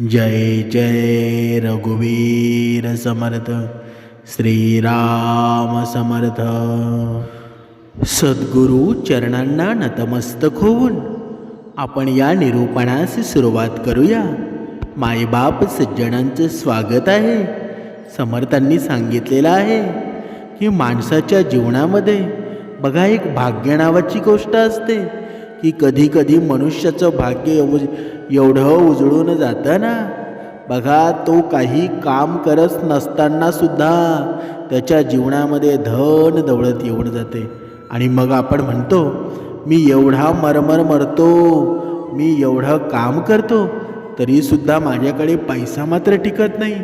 जय जय रघुवीर समर्थ श्रीराम समर्थ। सद्गुरु चरणांना नतमस्तक होऊन आपण या निरूपणास सुरुवात करूया. मायबाप सज्जनांचं स्वागत आहे. समर्थांनी सांगितलेलं आहे की माणसाच्या जीवनामध्ये बघा एक भाग्य नावाची गोष्ट असते. की कधी कधी मनुष्याचं भाग्य एव एवढं उजळून जातं ना. बघा तो काही काम करत नसताना सुद्धा त्याच्या जीवनामध्ये धन दौलत येऊन जाते. आणि मग आपण म्हणतो मी एवढा मरमर मरतो मी एवढं काम करतो तरीसुद्धा माझ्याकडे पैसा मात्र टिकत नाही.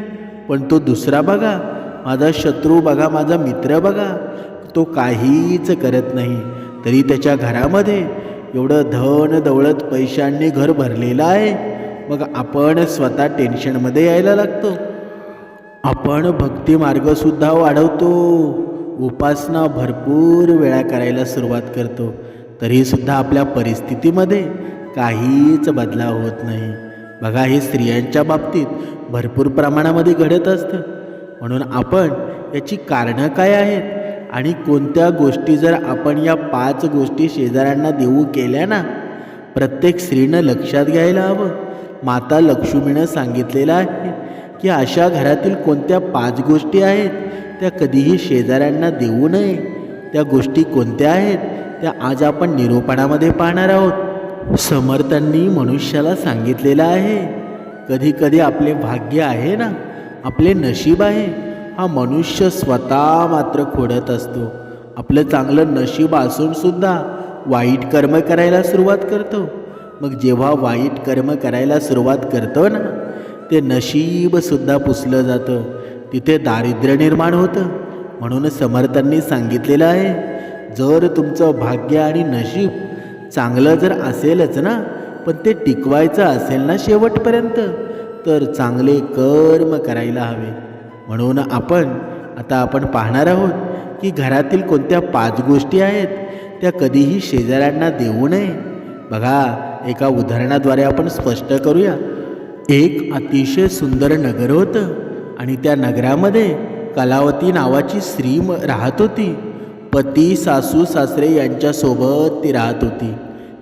पण तो दुसरा बघा माझा शत्रू बघा माझा मित्र बघा तो काहीच करत नाही. तरी त्याच्या घरामध्ये एवढं धन दौलत पैशांनी घर भरलेलं आहे. मग आपण स्वतः टेन्शनमध्ये यायला लागतो. आपण भक्ती मार्गसुद्धा वाढवतो. उपासना भरपूर वेळा करायला सुरुवात करतो. तरीसुद्धा आपल्या परिस्थितीमध्ये काहीच बदलाव होत नाही. बघा हे स्त्रियांच्या बाबतीत भरपूर प्रमाणामध्ये घडत असतं. म्हणून आपण याची कारणं काय आहेत? आणि कोणत्या गोष्टी जर आपण या पाच गोष्टी शेजाऱ्यांना देऊ केल्या ना प्रत्येक स्त्रीनं लक्षात घ्यायला हवं. माता लक्ष्मीनं सांगितलेलं आहे की अशा घरातील कोणत्या पाच गोष्टी आहेत त्या कधीही शेजाऱ्यांना देऊ नये. त्या गोष्टी कोणत्या आहेत त्या आज आपण निरूपणामध्ये पाहणार आहोत. समर्थांनी मनुष्याला सांगितलेलं आहे कधी कधी आपले भाग्य आहे ना आपले नशीब आहे. हा मनुष्य स्वतः मात्र खोडत असतो. आपलं चांगलं नशीब असूनसुद्धा वाईट कर्म करायला सुरुवात करतो. मग जेव्हा वाईट कर्म करायला सुरुवात करतो ना ते नशीबसुद्धा पुसलं जातं. तिथे दारिद्र्य निर्माण होतं. म्हणून समर्थांनी सांगितलेलं आहे जर तुमचं भाग्य आणि नशीब चांगलं जर असेलच ना पण ते टिकवायचं असेल ना शेवटपर्यंत तर चांगले कर्म करायला हवे. म्हणून आपण आता आपण पाहणार आहोत की घरातील कोणत्या पाच गोष्टी आहेत त्या कधीही शेजाऱ्यांना देऊ नये. बघा एका उदाहरणाद्वारे आपण स्पष्ट करूया. एक अतिशय सुंदर नगर होतं आणि त्या नगरामध्ये कलावती नावाची स्त्री म राहत होती. पती सासू सासरे यांच्यासोबत ती राहत होती.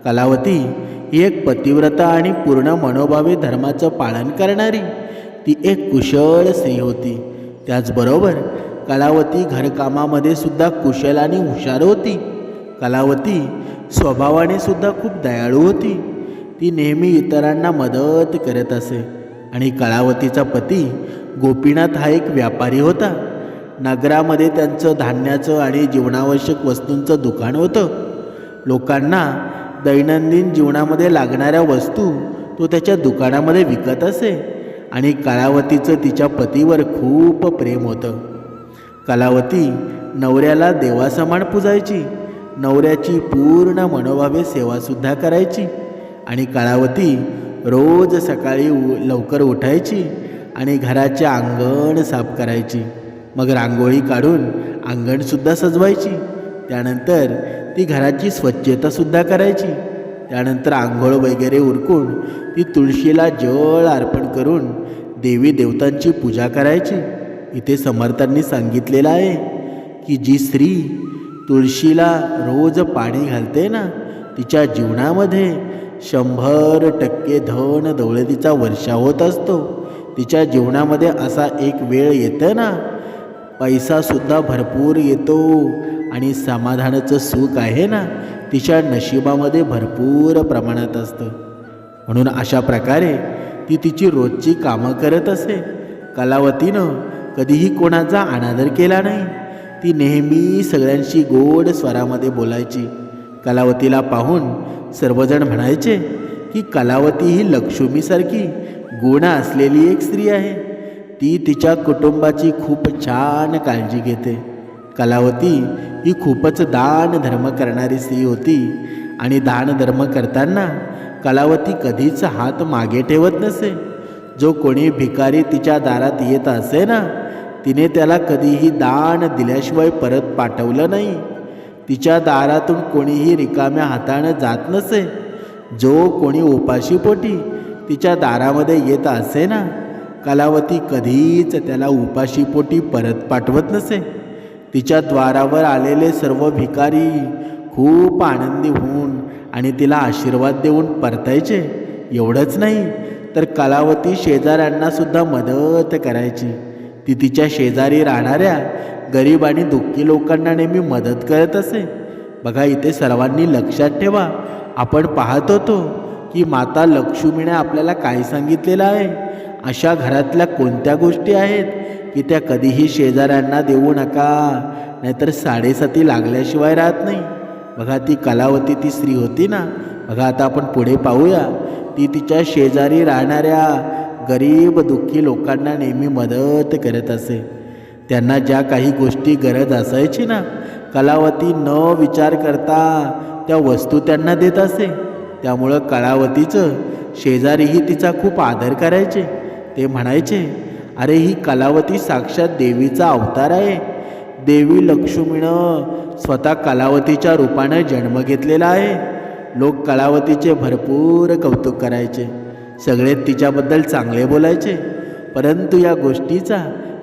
कलावती ही एक पतिव्रता आणि पूर्ण मनोभावे धर्माचं पालन करणारी. ती एक कुशळ स्त्री होती. त्याचबरोबर कलावती घरकामामध्ये सुद्धा कुशल आणि हुशार होती. कलावती स्वभावाने सुद्धा खूप दयाळू होती. ती नेहमी इतरांना मदत करत असे आणि कलावतीचा पती गोपीनाथ हा एक व्यापारी होता. नगरामध्ये त्यांचं धान्याचं आणि जीवनावश्यक वस्तूंचं दुकान होतं. लोकांना दैनंदिन जीवनामध्ये लागणाऱ्या वस्तू तो त्याच्या दुकानामध्ये विकत असे. आणि कलावतीचं तिच्या पतीवर खूप प्रेम होतं. कलावती नवऱ्याला देवासमान पूजायची नवऱ्याची पूर्ण मनोभावे सेवासुद्धा करायची आणि कलावती रोज सकाळी उ लवकर उठायची आणि घराचे अंगण साफ करायची. मग रांगोळी काढून अंगणसुद्धा सजवायची. त्यानंतर ती घराची स्वच्छतासुद्धा करायची. त्यानंतर आंघोळ वगैरे उरकून ती तुळशीला जळ अर्पण करून देवी देवतांची पूजा करायची. इथे समर्थांनी सांगितलेलं आहे की जी स्त्री तुळशीला रोज पाणी घालते ना तिच्या जीवनामध्ये शंभर टक्के धन दौलतीचा वर्षा होत असतो. तिच्या जीवनामध्ये असा एक वेळ येतं ना पैसासुद्धा भरपूर येतो आणि समाधानाचं सुख आहे ना तिच्या नशिबामध्ये भरपूर प्रमाणात असतं. म्हणून अशा प्रकारे ती तिची रोजची कामं करत असे. कलावतीनं कधीही कोणाचा अनादर केला नाही. ती नेहमी सगळ्यांशी गोड स्वरामध्ये बोलायची. कलावतीला पाहून सर्वजण म्हणायचे की कलावती ही लक्ष्मीसारखी गुण असलेली एक स्त्री आहे. ती तिच्या कुटुंबाची खूप छान काळजी घेते. कलावती ही खूपच दान धर्म करणारी स्त्री होती. आणि दान धर्म करताना कलावती कधीच हात मागे ठेवत नसे. जो कोणी भिकारी तिच्या दारात येत असे ना तिने त्याला कधीही दान दिल्याशिवाय परत पाठवलं नाही. तिच्या दारातून कोणीही रिकाम्या हातानं जात नसे. जो कोणी उपाशीपोटी तिच्या दारामध्ये येत असे ना कलावती कधीच त्याला उपाशीपोटी परत पाठवत नसे. तिच्या द्वारावर आलेले सर्व भिकारी खूप आनंदी होऊन आणि तिला आशीर्वाद देऊन परतायचे? एवढंच नाही. तर कलावती शेजाऱ्यांनासुद्धा मदत करायची. ती तिच्या शेजारी राहणाऱ्या गरीब आणि दुःखी लोकांना नेहमी मदत करत असे. बघा इथे सर्वांनी लक्षात ठेवा. आपण पाहत होतो की माता लक्ष्मीने आपल्याला काय सांगितलेलं आहे? अशा घरातल्या कोणत्या गोष्टी आहेत? की त्या कधीही शेजाऱ्यांना देऊ नका. नाहीतर साडेसाती लागल्याशिवाय राहत नाही. बघा ती कलावती ती स्त्री होती ना. बघा आता आपण पुढे पाहूया. ती तिच्या शेजारी राहणाऱ्या गरीब दुःखी लोकांना नेहमी मदत करत असे. त्यांना ज्या काही गोष्टी गरज असायची ना कलावती न विचार करता त्या वस्तू त्यांना देत असे. त्यामुळं कलावतीचं शेजारीही तिचा खूप आदर करायचे. ते म्हणायचे अरे ही कलावती साक्षात देवीचा अवतार आहे. देवी लक्ष्मीनं स्वतः कलावतीच्या रूपानं जन्म घेतलेला आहे. लोक कलावतीचे भरपूर कौतुक करायचे. सगळे तिच्याबद्दल चांगले बोलायचे. परंतु या गोष्टीचा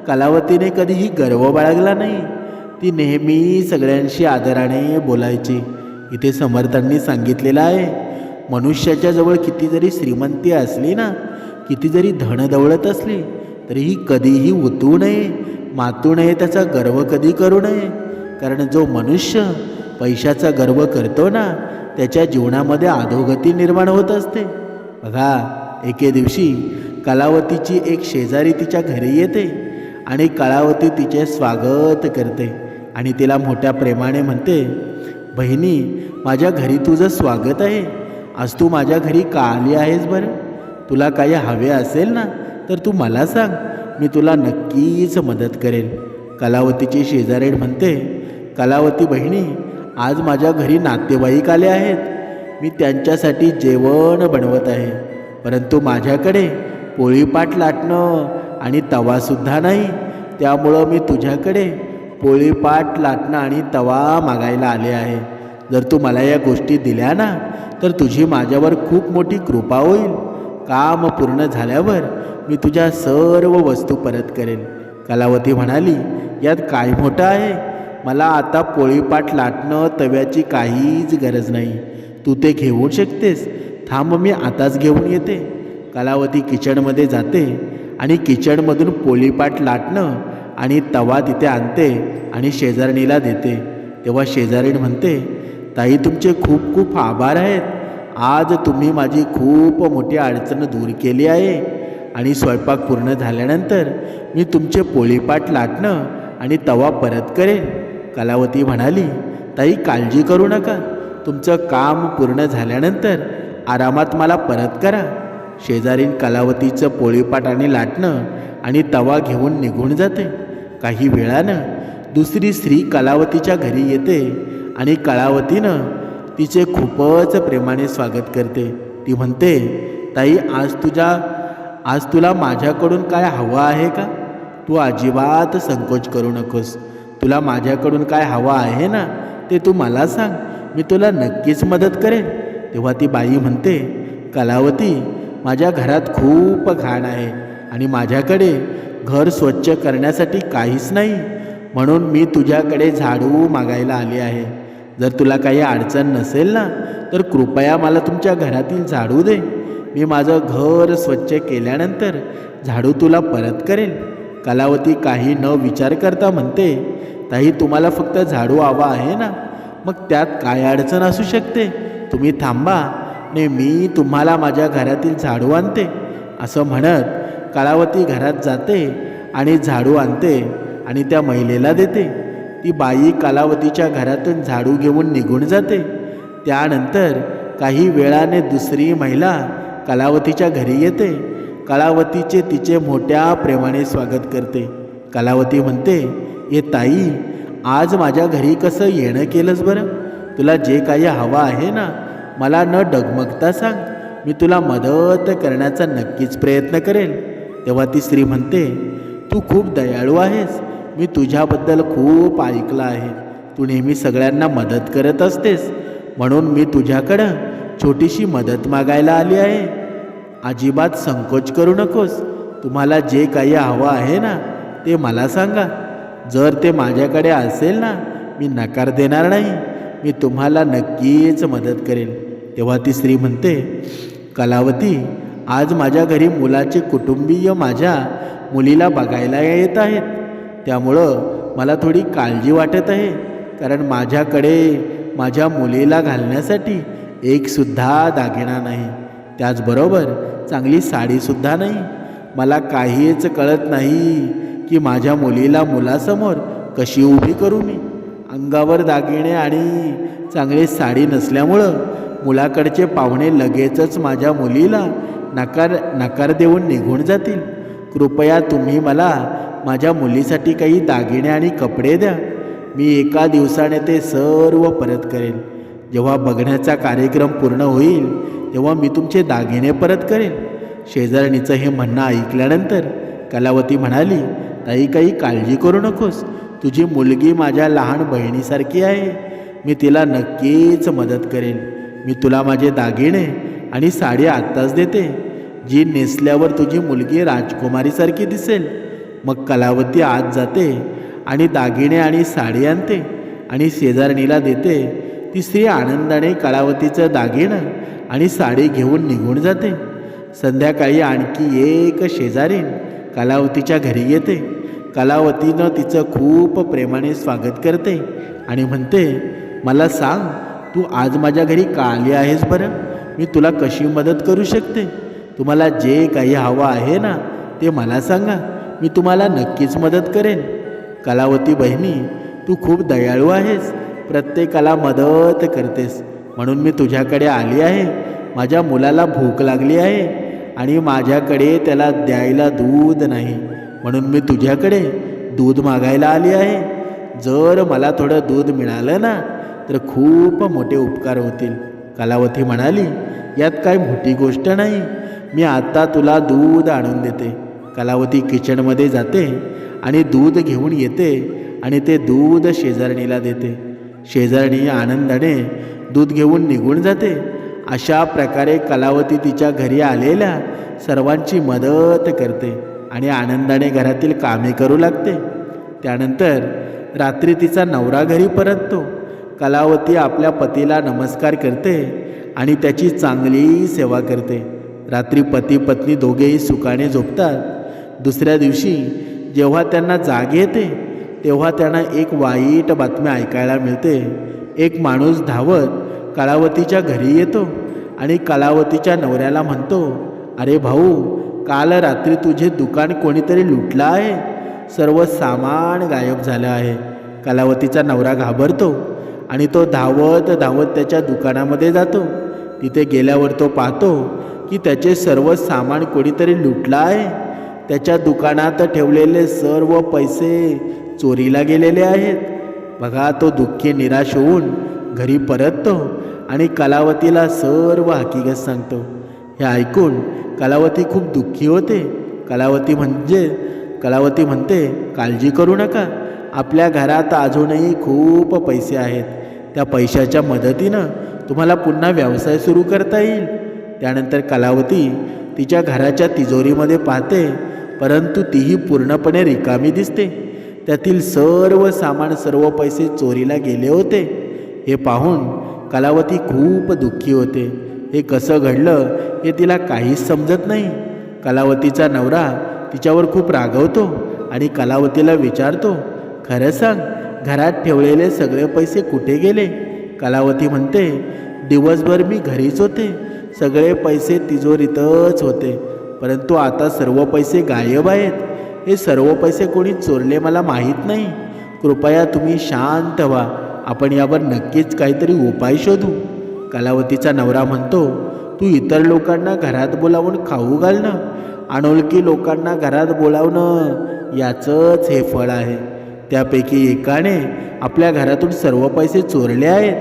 कलावतीने कधीही गर्व बाळगला नाही. ती नेहमी सगळ्यांशी आदराने बोलायची. इथे समर्थांनी सांगितलेलं आहे मनुष्याच्या जवळ किती जरी श्रीमंती असली ना किती जरी धनदौलत असली तरीही कधीही उतू नये मातू नये त्याचा गर्व कधी करू नये. कारण जो मनुष्य पैशाचा गर्व करतो ना त्याच्या जीवनामध्ये अधोगती निर्माण होत असते. बघा एके दिवशी कलावतीची एक शेजारी तिच्या घरी येते आणि कलावती तिचे स्वागत करते आणि तिला मोठ्या प्रेमाने म्हणते बहिणी माझ्या घरी तुझं स्वागत आहे. आज तू माझ्या घरी का आली आहेस बरं? तुला काही हवे असेल ना तर तू मला सांग मी तुला नक्कीच मदत करेन. कलावतीची शेजारेड म्हणते कलावती बहिणी आज माझ्या घरी नातेवाईक आले आहेत. मी त्यांच्यासाठी जेवण बनवत आहे. परंतु माझ्याकडे पोळीपाट लाटणं आणि तवासुद्धा नाही. त्यामुळं मी तुझ्याकडे पोळीपाट लाटणं आणि तवा मागायला आले आहे. जर तू मला या गोष्टी दिल्या ना तर तुझी माझ्यावर खूप मोठी कृपा होईल. काम पूर्ण झाल्यावर मी तुझ्या सर्व वस्तू परत करेन. कलावती म्हणाली यात काय मोठं आहे? मला आता पोळीपाट लाटणं तव्याची काहीच गरज नाही. तू ते घेऊ शकतेस. थांब मी आताच घेऊन येते. कलावती किचनमध्ये जाते आणि किचनमधून पोळीपाट लाटणं आणि तवा तिथे आणते आणि शेजारणीला देते. तेव्हा शेजारीण म्हणते ताई तुमचे खूप खूप आभार आहेत. आज तुम्ही माझी खूप मोठी अडचण दूर केली आहे. आणि स्वयंपाक पूर्ण झाल्यानंतर मी तुमचे पोळीपाट लाटणं आणि तवा परत करेन. कलावती म्हणाली ताई काळजी करू नका. तुमचं काम पूर्ण झाल्यानंतर आरामात मला परत करा. शेजारीन कलावतीचं पोळीपाट आणि लाटणं आणि तवा घेऊन निघून जाते. काही वेळानं दुसरी स्त्री कलावतीच्या घरी येते आणि कलावतीनं तिचे खूपच प्रेमाने स्वागत करते. ती म्हणते ताई आज तुझ्या आज तुला माझ्याकडून काय हवं आहे का? तू अजिबात संकोच करू नकोस. तुला माझ्याकडून काय हवं आहे ना ते तू मला सांग. मी तुला नक्कीच मदत करेन. तेव्हा ती बाई म्हणते कलावती माझ्या घरात खूप घाण आहे आणि माझ्याकडे घर स्वच्छ करण्यासाठी काहीच नाही. म्हणून मी तुझ्याकडे झाडू मागायला आली आहे. जर तुला काही अडचण नसेल ना तर कृपया मला तुमच्या घरातील झाडू दे. मी माझं घर स्वच्छ केल्यानंतर झाडू तुला परत करेल कलावती काही न विचार करता म्हणते ताई तुम्हाला फक्त झाडू हवा आहे ना? मग त्यात काय अडचण असू शकते? तुम्ही थांबा. ने मी तुम्हाला माझ्या घरातील झाडू आणते. असं म्हणत कलावती घरात जाते आणि झाडू आणते आणि त्या महिलेला देते. ती बाई कलावतीच्या घरातून झाडू घेऊन निघून जाते. त्यानंतर काही वेळाने दुसरी महिला कलावतीच्या घरी येते. कलावतीचे तिचे मोठ्या प्रेमाने स्वागत करते. कलावती म्हणते ये ताई आज माझ्या घरी कसं येणं केलंस बरं? तुला जे काही हवं आहे ना मला न डगमगता सांग. मी तुला मदत करण्याचा नक्कीच प्रयत्न करेल तेव्हा ती स्त्री म्हणते तू खूप दयाळू आहेस. मी तुझ्याबद्दल खूप ऐकलं आहे. तू नेहमी सगळ्यांना मदत करत असतेस. म्हणून मी तुझ्याकडं छोटीशी मदत मागायला आली आहे. अजिबात संकोच करू नकोस. तुम्हाला जे काही हवं आहे ना ते मला सांगा. जर ते माझ्याकडे असेल ना मी नकार देणार नाही. मी तुम्हाला नक्कीच मदत करेन. तेव्हा ती स्त्री म्हणते कलावती आज माझ्या घरी मुलाचे कुटुंबीय माझ्या मुलीला बघायला येत आहेत. त्यामुळं मला थोडी काळजी वाटत आहे. कारण माझ्याकडे माझ्या मुलीला घालण्यासाठी एकसुद्धा दागिना नाही. त्याचबरोबर चांगली साडीसुद्धा नाही. मला काहीच कळत नाही की माझ्या मुलीला मुलासमोर कशी उभी करू मी? अंगावर दागिने आणि चांगली साडी नसल्यामुळं मुलाकडचे पाहुणे लगेचच माझ्या मुलीला नकार नकार देऊन निघून जातील. कृपया तुम्ही मला माझ्या मुलीसाठी काही दागिने आणि कपडे द्या. मी एका दिवसाने ते सर्व परत करेन. जेव्हा बघण्याचा कार्यक्रम पूर्ण होईल तेव्हा मी तुमचे दागिने परत करेन. शेजारणीचं हे म्हणणं ऐकल्यानंतर कलावती म्हणाली ताई काही काळजी करू नकोस. तुझी मुलगी माझ्या लहान बहिणीसारखी आहे. मी तिला नक्कीच मदत करेन. मी तुला माझे दागिने आणि साडी आत्ताच देते. जी नेसल्यावर तुझी मुलगी राजकुमारीसारखी दिसेल. मग कलावती आत जाते आणि दागिने आणि साडी आणते आणि शेजारणीला देते ती स्त्री आनंदाने कलावतीचं दागिनं आणि साडी घेऊन निघून जाते. संध्याकाळी आणखी एक शेजारीण कलावतीच्या घरी येते. कलावतीनं तिचं खूप प्रेमाने स्वागत करते आणि म्हणते मला सांग तू आज माझ्या घरी का आली आहेस बरं? मी तुला कशी मदत करू शकते? तुम्हाला जे काही हवं आहे ना ते मला सांगा. मी तुम्हाला नक्कीच मदत करेन. कलावती बहिणी तू खूप दयाळू आहेस. प्रत्येकाला मदत करतेस. म्हणून मी तुझ्याकडे आली आहे. माझ्या मुलाला भूक लागली आहे आणि माझ्याकडे त्याला द्यायला दूध नाही. म्हणून मी तुझ्याकडे दूध मागायला आली आहे. जर मला थोडं दूध मिळालं ना तर खूप मोठे उपकार होतील. कलावती म्हणाली यात काय मोठी गोष्ट नाही. मी आता तुला दूध आणून देते. कलावती किचनमध्ये जाते आणि दूध घेऊन येते आणि ते दूध शेजारणीला देते. शेजारणी आनंदाने दूध घेऊन निघून जाते. अशा प्रकारे कलावती तिच्या घरी आलेल्या सर्वांची मदत करते आणि आनंदाने घरातील कामे करू लागते. त्यानंतर रात्री तिचा नवरा घरी परततो. कलावती आपल्या पतीला नमस्कार करते आणि त्याची चांगली सेवा करते. रात्री पती पत्नी दोघेही सुखाने झोपतात. दुसऱ्या दिवशी जेव्हा त्यांना जाग येते तेव्हा त्यांना एक वाईट बातमी ऐकायला मिळते. एक माणूस धावत कलावतीच्या घरी येतो आणि कलावतीच्या नवऱ्याला म्हणतो अरे भाऊ काल रात्री तुझे दुकान कोणीतरी लुटलं आहे? सर्व सामान गायब झालं आहे. कलावतीचा नवरा घाबरतो आणि तो धावत धावत त्याच्या दुकानामध्ये जातो. तिथे गेल्यावर तो पाहतो की त्याचे सर्व सामान कोणीतरी लुटलं आहे. त्याच्या दुकानात ठेवलेले सर्व पैसे चोरीला गेलेले आहेत. बघा तो दुःखी निराश होऊन घरी परततो आणि कलावतीला सर्व हकीकत सांगतो. हे ऐकून कलावती खूप दुःखी होते. कलावती म्हणजे कलावती म्हणते काळजी करू नका. आपल्या घरात अजूनही खूप पैसे आहेत. त्या पैशाच्या मदतीनं तुम्हाला पुन्हा व्यवसाय सुरू करता येईल. त्यानंतर कलावती तिच्या घराच्या तिजोरीमध्ये पाहते परंतु तीही पूर्णपणे रिकामी दिसते. त्यातील सर्व सामान सर्व पैसे चोरीला गेले होते. हे पाहून कलावती खूप दुःखी होते. हे कसं घडलं हे तिला काहीच समजत नाही. कलावतीचा नवरा तिच्यावर खूप रागवतो आणि कलावतीला विचारतो खरं सांग घरात ठेवलेले सगळे पैसे कुठे गेले? कलावती म्हणते दिवसभर मी घरीच होते. सगळे पैसे तिजोरीतच होते. परंतु आता सर्व पैसे गायब आहेत. हे सर्व पैसे कोणी चोरले मला माहीत नाही. कृपया तुम्ही शांत व्हा. आपण यावर नक्कीच काहीतरी उपाय शोधू. कलावतीचा नवरा म्हणतो तू इतर लोकांना घरात बोलावून खाऊ घालणं अनोळखी लोकांना घरात बोलावणं याचंच हे फळ आहे. त्यापैकी एकाने आपल्या घरातून सर्व पैसे चोरले आहेत.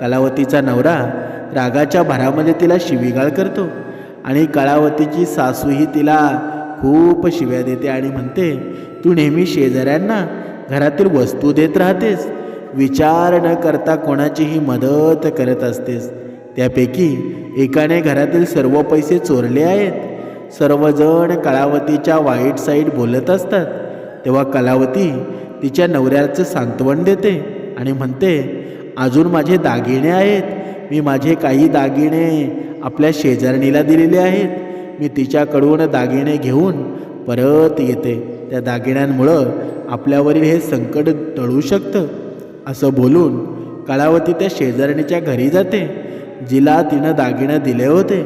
कलावतीचा नवरा रागाच्या भरामध्ये तिला शिवीगाळ करतो आणि कलावतीची सासूही तिला खूप शिव्या देते आणि म्हणते तू नेहमी शेजाऱ्यांना घरातील वस्तू देत राहतेस. विचार न करता कोणाचीही मदत करत असतेस. त्यापैकी एकाने घरातील सर्व पैसे चोरले आहेत. सर्वजण कलावतीच्या वाईट साईड बोलत असतात. तेव्हा कलावती तिच्या नवऱ्याचं सांत्वन देते आणि म्हणते अजून माझे दागिने आहेत. मी माझे काही दागिने आपल्या शेजारणीला दिलेले आहेत. मी तिच्याकडून दागिने घेऊन परत येते. त्या दागिन्यांमुळं आपल्यावरील हे संकट टळू शकतं असं बोलून कळावती त्या शेजारणीच्या घरी जाते जिला तिनं दागिनं दिले होते.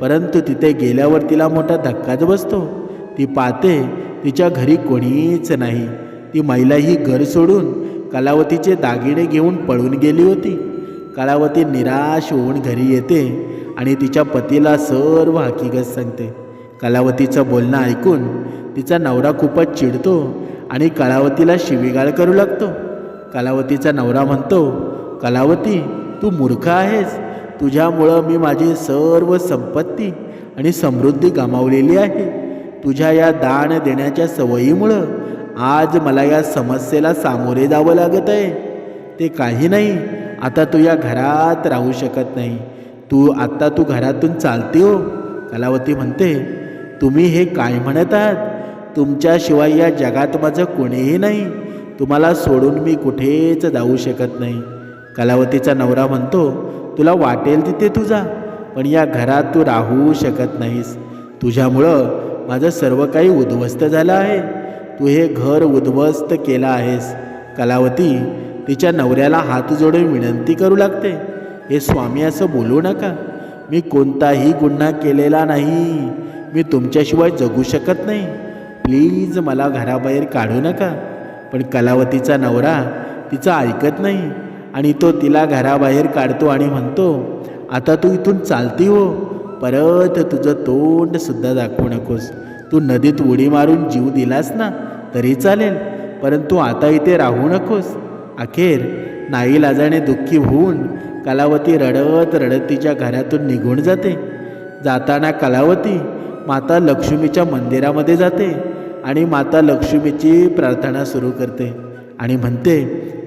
परंतु तिथे गेल्यावर तिला मोठा धक्काच बसतो. ती पाहते तिच्या घरी कोणीच नाही. ती महिला ही घर सोडून कलावतीचे दागिने घेऊन पळून गेली होती. कलावती निराश होऊन घरी येते आणि तिच्या पतीला सर्व हकीकत सांगते. कलावतीचं बोलणं ऐकून तिचा नवरा खूपच चिडतो आणि कलावतीला शिवीगाळ करू लागतो. कलावतीचा नवरा म्हणतो कलावती तू मूर्ख आहेस. तुझ्यामुळं मी माझी सर्व संपत्ती आणि समृद्धी गमावलेली आहे. तुझ्या या दान देण्याच्या सवयीमुळं आज मला या समस्येला सामोरे जावं लागत आहे. ते काही नाही आता तू या घरात राहू शकत नाही. तू आत्ता तू घरातून चालते हो. कलावती म्हणते तुम्ही हे काय म्हणत आहात? तुमच्याशिवाय या जगात माझं कोणीही नाही. तुम्हाला सोडून मी कुठेच जाऊ शकत नाही. कलावतीचा नवरा म्हणतो तुला वाटेल तिथे तुझा पण या घरात तू राहू शकत नाहीस. तुझ्यामुळं माझं सर्व काही उद्ध्वस्त झालं आहे. तू हे घर उद्ध्वस्त केलं आहेस. कलावती तिच्या नवऱ्याला हात जोडून विनंती करू लागते. हे स्वामी असं बोलू नका. मी कोणताही गुन्हा केलेला नाही. मी तुमच्याशिवाय जगू शकत नाही. प्लीज मला घराबाहेर काढू नका. पण कलावतीचा नवरा तिचा ऐकत नाही आणि तो तिला घराबाहेर काढतो आणि म्हणतो आता तू इथून चालती हो. परत तुझं तोंडसुद्धा दाखवू नकोस. तू नदीत उडी मारून जीव दिलास ना तरी चालेल. परंतु आता इथे राहू नकोस. अखेर नाईलाजाने दुःखी होऊन कलावती रडत रडत तिच्या घरातून निघून जाते. जाताना कलावती माता लक्ष्मीच्या मंदिरामध्ये जाते आणि माता लक्ष्मीची प्रार्थना सुरू करते आणि म्हणते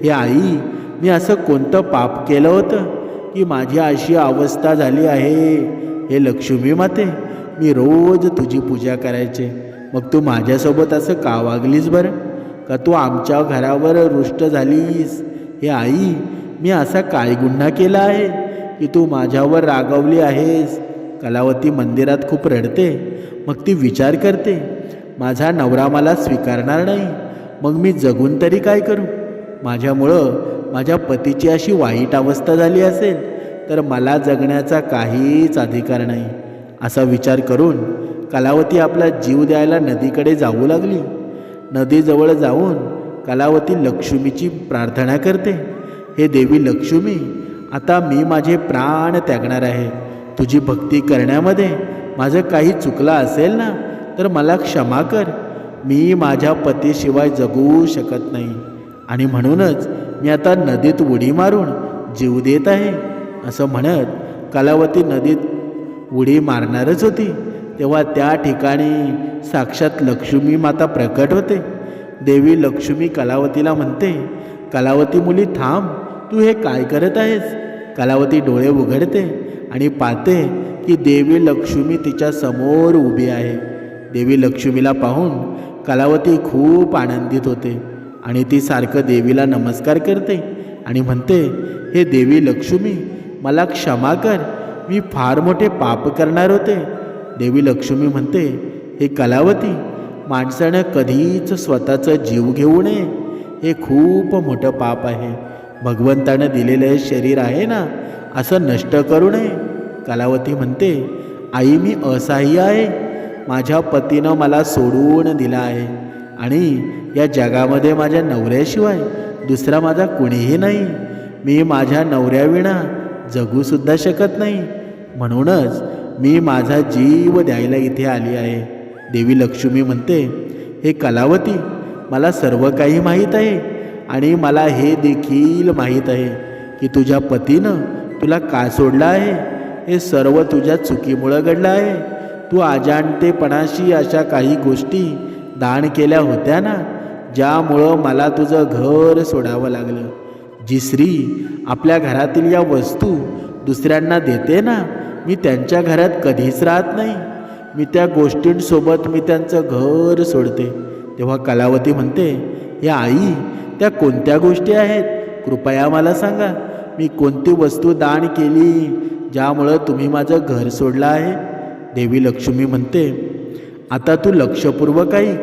हे आई मी असं कोणतं पाप केलं होतं की माझी अशी अवस्था झाली आहे? हे लक्ष्मी माते मी रोज तुझी पूजा करायचे. मग तू माझ्यासोबत असं का वागलीस बरं? का तू आमच्या घरावर रुष्ट झालीस? हे आई मी असा काय गुन्हा केला आहे की तू माझ्यावर रागवली आहेस? कलावती मंदिरात खूप रडते मग ती विचार करते माझा नवरा मला स्वीकारणार नाही मग मी जगून तरी काय करू? माझ्यामुळं माझ्या पतीची अशी वाईट अवस्था झाली असेल तर मला जगण्याचा काहीच अधिकार नाही. असा विचार करून कलावती आपला जीव द्यायला नदीकडे जाऊ लागली. नदीजवळ जाऊन कलावती लक्ष्मीची प्रार्थना करते. हे देवी लक्ष्मी आता मी माझे प्राण त्यागणार आहे. तुझी भक्ती करण्यामध्ये माझं काही चुकलं असेल ना तर मला क्षमा कर. मी माझ्या पतीशिवाय जगू शकत नाही. आणि म्हणूनच मी आता नदीत उडी मारून जीव देत आहे. असं म्हणत कलावती नदीत उडी मारणारच होती. तेव्हा त्या ठिकाणी साक्षात लक्ष्मी माता प्रकट होते. देवी लक्ष्मी कलावतीला म्हणते कलावती मुली थांब तू हे काय करत आहेस? कलावती डोळे उघडते आणि पाहते की देवी लक्ष्मी तिच्या समोर उभी आहे. देवी लक्ष्मीला पाहून कलावती खूप आनंदित होते आणि ती सारखं देवीला नमस्कार करते आणि म्हणते हे देवी लक्ष्मी मला क्षमा कर मी फार मोठे पाप करणार होते. देवी लक्ष्मी म्हणते हे कलावती माणसानं कधीच स्वतःचा जीव घेऊ नये. हे खूप मोठं पाप आहे. भगवंतानं दिलेलं हे शरीर आहे ना असं नष्ट करू नये. कलावती म्हणते आई मी असहाय्य आहे. माझ्या पतीनं मला सोडून दिला आहे. आणि या जगामध्ये माझ्या नवऱ्याशिवाय दुसरा माझा कुणीही नाही. मी माझ्या नवऱ्याविना जगूसुद्धा शकत नाही. म्हणूनच मी माझा जीव द्यायला इथे आली आहे. देवी लक्ष्मी म्हणते हे कलावती मला सर्व काही माहीत आहे आणि मला हे देखील माहीत आहे की तुझ्या पतीनं तुला का सोडलं आहे? हे सर्व तुझ्या चुकीमुळं घडलं आहे. तू अजाणतेपणाशी अशा काही गोष्टी दान केल्या होत्या ना ज्यामुळं मला तुझं घर सोडावं लागलं. जी स्त्री आपल्या घरातील या वस्तू दुसऱ्यांना देते ना मी त्यांच्या घरात कधीच राहत नाही. मी त्या गोष्टींसोबत मी त्यांचं घर सोडते. तेव्हा कलावती म्हणते या आई त्या कोणत्या गोष्टी आहेत? कृपया मला सांगा. मी कोणती वस्तू दान केली ज्यामुळं तुम्ही माझं घर सोडलं आहे? देवी लक्ष्मी म्हणते आता तू लक्षपूर्वक ऐक.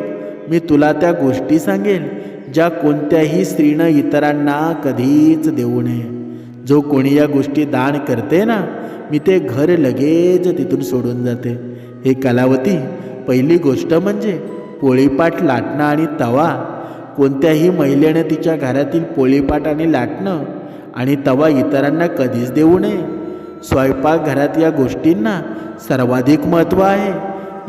मी तुला त्या गोष्टी सांगेन ज्या कोणत्याही स्त्रीनं इतरांना कधीच देऊ नये. जो कोणी या गोष्टी दान करते ना मी ते घर लगेच तिथून सोडून जाते. हे कलावती पहिली गोष्ट म्हणजे पोळीपाट लाटणं आणि तवा. कोणत्याही महिलेने तिच्या घरातील पोळीपाट आणि लाटणं आणि तवा इतरांना कधीच देऊ नये. स्वयंपाकघरात या गोष्टींना सर्वाधिक महत्त्व आहे.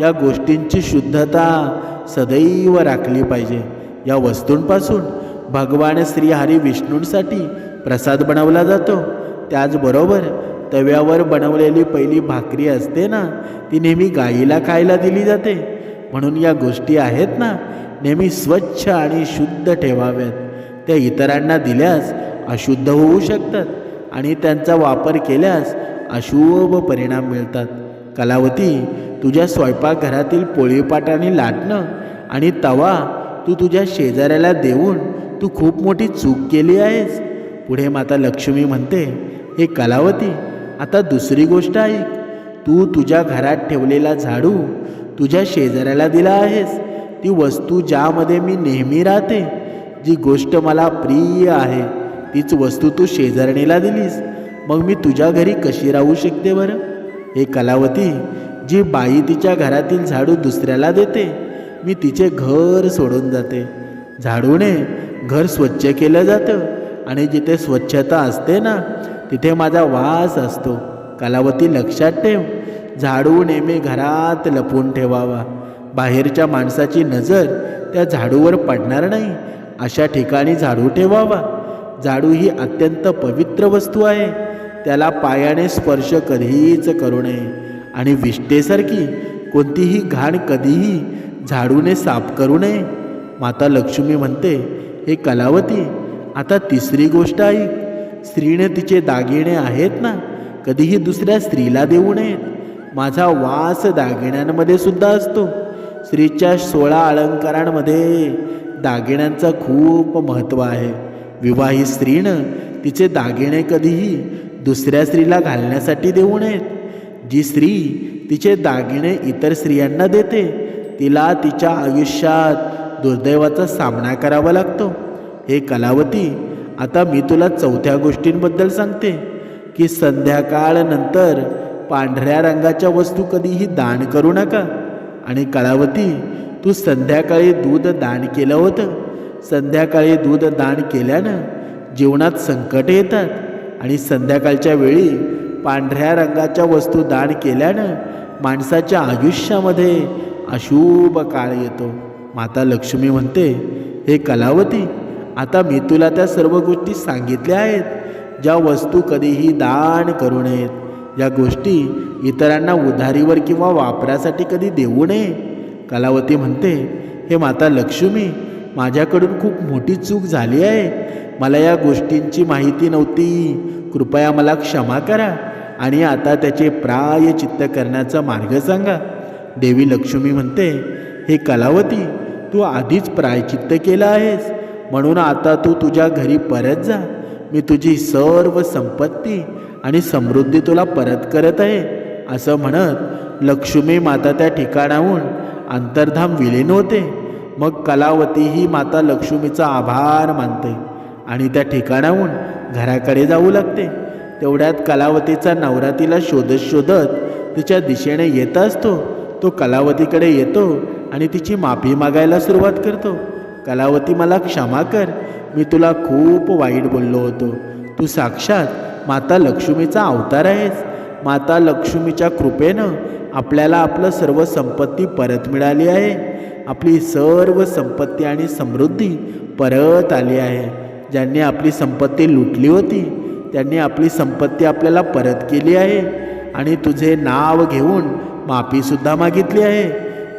या गोष्टींची शुद्धता सदैव राखली पाहिजे. या वस्तूंपासून भगवान श्रीहरी विष्णूंसाठी प्रसाद बनवला जातो. त्याचबरोबर तव्यावर बनवलेली पहिली भाकरी असते ना ती नेहमी गाईला खायला दिली जाते. म्हणून या गोष्टी आहेत ना नेहमी स्वच्छ आणि शुद्ध ठेवाव्यात. त्या इतरांना दिल्यास अशुद्ध होऊ शकतात आणि त्यांचा वापर केल्यास अशुभ परिणाम मिळतात. कलावती तुझ्या स्वयंपाकघरातील पोळीपाटाने आणि लाटणं आणि तवा तू तुझ्या शेजाऱ्याला देऊन तू खूप मोठी चूक केली आहेस. पुढे माता लक्ष्मी म्हणते हे कलावती आता दुसरी गोष्ट ऐक तू तुझ्या घरात ठेवलेला झाडू तुझ्या शेजाऱ्याला दिला आहेस. ती वस्तू ज्यामध्ये मी नेहमी राहते जी गोष्ट मला प्रिय आहे तीच वस्तू तू शेजारणीला दिलीस. मग मी तुझ्या घरी कशी राहू शकते बरं? हे कलावती जी बाई तिच्या घरातील झाडू दुसऱ्याला देते मी तिचे घर सोडून जाते. झाडूने घर स्वच्छ केलं जातं आणि जिथे स्वच्छता असते ना तिथे माझा वास असतो. कलावती लक्षात ठेव. झाडू नेहमी घरात लपून ठेवावा. बाहेरच्या माणसाची नजर त्या झाडूवर पडणार नाही. अशा ठिकाणी झाडू ठेवावा. झाडू ही अत्यंत पवित्र वस्तू आहे. त्याला पायाने स्पर्श कधीच करू नये. आणि विष्टेसारखी कोणतीही घाण कधीही झाडूने साफ करू नये. माता लक्ष्मी म्हणते हे कलावती आता तिसरी गोष्ट ऐक. स्त्रीने तिचे दागिने आहेत ना कधीही दुसऱ्या स्त्रीला देऊ नयेत माझा वास दागिन्यांमध्ये सुद्धा असतो. स्त्रीच्या सोळा अलंकारांमध्ये दागिन्यांचं खूप महत्त्व आहे. विवाहित स्त्रीनं तिचे दागिने कधीही दुसऱ्या स्त्रीला घालण्यासाठी देऊ नयेत. जी स्त्री तिचे दागिने इतर स्त्रियांना देते तिला तिच्या आयुष्यात दुर्दैवाचा सामना करावा लागतो. हे कलावती आता मी तुला चौथ्या गोष्टींबद्दल सांगते की संध्याकाळनंतर पांढऱ्या रंगाच्या वस्तू कधीही दान करू नका. आणि कलावती तू संध्याकाळी दूध दान केलं होतं. संध्याकाळी दूध दान केल्यानं जीवनात संकट येतात. आणि संध्याकाळच्या वेळी पांढऱ्या रंगाच्या वस्तू दान केल्यानं माणसाच्या आयुष्यामध्ये अशुभ काळ येतो. माता लक्ष्मी म्हणते हे कलावती आता मी तुला त्या सर्व गोष्टी सांगितल्या आहेत ज्या वस्तू कधीही दान करू नयेत. या गोष्टी इतरांना उधारीवर किंवा वापरासाठी कधी देऊ नये. कलावती म्हणते हे माता लक्ष्मी माझ्याकडून खूप मोठी चूक झाली आहे. मला या गोष्टींची माहिती नव्हती. कृपया मला क्षमा करा आणि आता त्याचे प्रायचित्त करण्याचा मार्ग सांगा. देवी लक्ष्मी म्हणते हे कलावती तू आधीच प्रायचित्त केलं आहेस. म्हणून आता तू तुझ्या घरी परत जा. मी तुझी सर्व संपत्ती आणि समृद्धी तुला परत करत आहे असं म्हणत लक्ष्मी माता त्या ठिकाणाहून अंतर्धाम विलीन होते. मग कलावती ही माता लक्ष्मीचा आभार मानते आणि त्या ठिकाणाहून घराकडे जाऊ लागते. तेवढ्यात कलावतीचा नवरा तिला शोधत शोधत तिच्या दिशेने येत असतो. तो कलावतीकडे येतो आणि तिची माफी मागायला सुरुवात करतो. कलावती मला क्षमा कर. मी तुला खूप वाईट बोललो होतो. तू साक्षात माता लक्ष्मीचा अवतार आहेस. माता लक्ष्मीच्या कृपेनं आपल्याला आपलं सर्व संपत्ती परत मिळाली आहे. आपली सर्व संपत्ती आणि समृद्धी परत आली आहे. ज्यांनी आपली संपत्ती लुटली होती त्यांनी आपली संपत्ती आपल्याला परत केली आहे. आणि तुझे नाव घेऊन माफीसुद्धा मागितली आहे.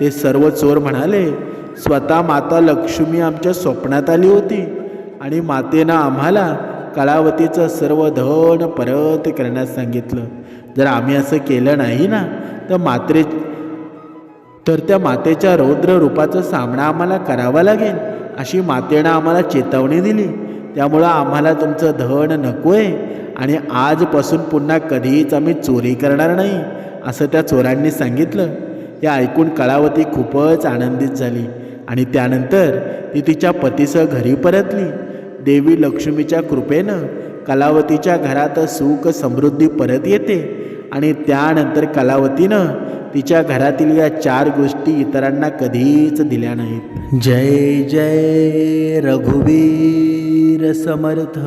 ते सर्व चोर म्हणाले स्वतः माता लक्ष्मी आमच्या स्वप्नात आली होती आणि मातेनं आम्हाला कळावतीचं सर्व धन परत करण्यास सांगितलं. जर आम्ही असं केलं नाही ना तर मात्रे तर त्या मातेच्या रौद्र रूपाचा सामना आम्हाला करावा लागेल अशी मातेनं आम्हाला चेतावणी दिली. त्यामुळं आम्हाला तुमचं धन नको आहे आणि आजपासून पुन्हा कधीच आम्ही चोरी करणार नाही असं त्या चोरांनी सांगितलं. हे ऐकून कळावती खूपच आनंदित झाली आणि त्यानंतर ती तिच्या पतीसह घरी परतली. देवी लक्ष्मीच्या कृपेनं कलावतीच्या घरात सुख समृद्धी परत येते आणि त्यानंतर कलावतीनं तिच्या घरातील या चार गोष्टी इतरांना कधीच दिल्या नाहीत. जय जय रघुवीर समर्थ.